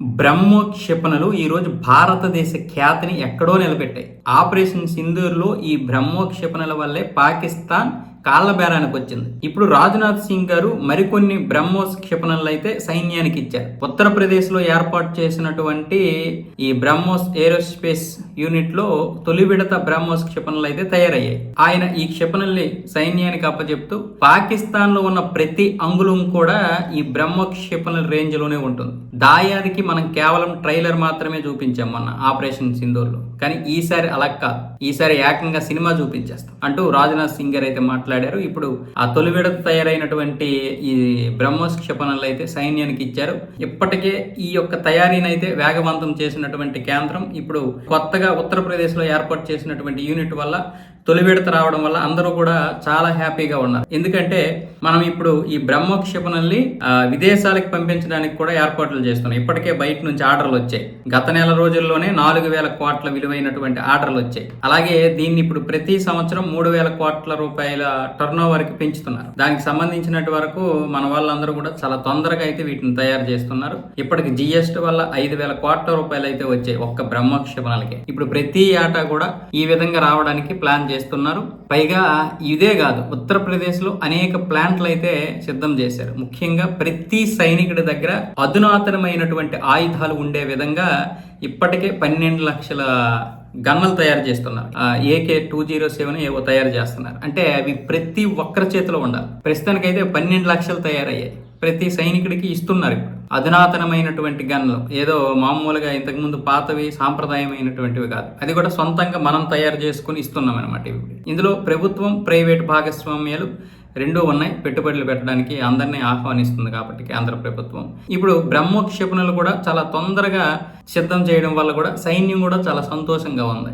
బ్రహ్మోక్షిపణలు ఈరోజు భారతదేశ ఖ్యాతిని ఎక్కడో నిలబెట్టాయి. ఆపరేషన్ సింధూర్లో ఈ బ్రహ్మోక్షిపణల వల్లే పాకిస్తాన్ కాళ్ళ బేరానికి వచ్చింది. ఇప్పుడు రాజ్నాథ్ సింగ్ గారు మరికొన్ని బ్రహ్మోస్ క్షిపణులు అయితే సైన్యానికి ఇచ్చారు. ఉత్తరప్రదేశ్లో ఏర్పాటు చేసినటువంటి ఈ బ్రహ్మోస్ ఏరోస్పేస్ యూనిట్లో తొలి విడత బ్రహ్మోస్ క్షిపణులు అయితే తయారయ్యాయి. ఆయన ఈ క్షిపణుల్ని సైన్యానికి అప్పచెప్తూ పాకిస్తాన్లో ఉన్న ప్రతి అంగుళం కూడా ఈ బ్రహ్మో క్షిపణుల రేంజ్లోనే ఉంటుంది. దాయాదికి మనం కేవలం ట్రైలర్ మాత్రమే చూపించాం మొన్న ఆపరేషన్ సింధూర్లో. కానీ ఈసారి అలా కాదు. ఈసారి ఏకంగా సినిమా చూపించేస్తాం. అంటూ రాజ్నాథ్ సింగ్ గారు అయితే మాట్లాడారు. ఇప్పుడు ఆ తొలి విడత తయారైనటువంటి ఈ బ్రహ్మోస్ క్షిపణులు అయితే సైన్యానికి ఇచ్చారు. ఇప్పటికే ఈ యొక్క తయారీని అయితే వేగవంతం చేసినటువంటి కేంద్రం ఇప్పుడు కొత్తగా ఉత్తరప్రదేశ్లో ఏర్పాటు చేసినటువంటి యూనిట్ వల్ల తొలి విడత రావడం వల్ల అందరూ కూడా చాలా హ్యాపీగా ఉన్నారు. ఎందుకంటే మనం ఇప్పుడు ఈ బ్రహ్మ క్షిపణుల్ని విదేశాలకు పంపించడానికి కూడా ఏర్పాట్లు చేస్తున్నాం. ఇప్పటికే బయట నుంచి ఆర్డర్లు వచ్చాయి. గత నెల రోజుల్లోనే నాలుగు వేల కోట్ల విలువైనటువంటి ఆర్డర్లు వచ్చాయి. అలాగే దీన్ని ఇప్పుడు ప్రతి సంవత్సరం మూడు వేల కోట్ల రూపాయల టర్న్ ఓవర్కి పెంచుతున్నారు. దానికి సంబంధించినట్టు వరకు మన వాళ్ళందరూ కూడా చాలా తొందరగా అయితే వీటిని తయారు చేస్తున్నారు. ఇప్పటికి జిఎస్టీ వల్ల ఐదు వేల కోట్ల రూపాయలు అయితే వచ్చాయి ఒక్క బ్రహ్మ క్షిపణులకి ఇప్పుడు ప్రతి ఏటా కూడా ఈ విధంగా రావడానికి ప్లాన్ చేస్తున్నారు చేస్తున్నారు. పైగా ఇదే కాదు ఉత్తరప్రదేశ్లో అనేక ప్లాంట్లు అయితే సిద్ధం చేశారు. ముఖ్యంగా ప్రతి సైనికుడి దగ్గర అధునాతనమైనటువంటి ఆయుధాలు ఉండే విధంగా ఇప్పటికే పన్నెండు లక్షల గన్నులు తయారు చేస్తున్నారు. ఏకే టూ జీరో సెవెన్ ఏవో తయారు చేస్తున్నారు. అంటే అవి ప్రతి ఒక్కరి చేతిలో ఉండాలి. ప్రస్తుతానికైతే పన్నెండు లక్షలు తయారయ్యాయి. ప్రతి సైనికుడికి ఇస్తున్నారు ఇప్పుడు. అధునాతనమైనటువంటి గన్లు. ఏదో మామూలుగా ఇంతకుముందు పాతవి సాంప్రదాయమైనటువంటివి కాదు. అది కూడా సొంతంగా మనం తయారు చేసుకుని ఇస్తున్నాం అనమాట ఇవి ఇందులో ప్రభుత్వం ప్రైవేట్ భాగస్వామ్యాలు రెండూ ఉన్నాయి. పెట్టుబడులు పెట్టడానికి అందరినీ ఆహ్వానిస్తుంది కాబట్టి కేంద్ర ప్రభుత్వం. ఇప్పుడు బ్రహ్మోక్షేపణలు కూడా చాలా తొందరగా సిద్ధం చేయడం వల్ల కూడా సైన్యం కూడా చాలా సంతోషంగా ఉంది.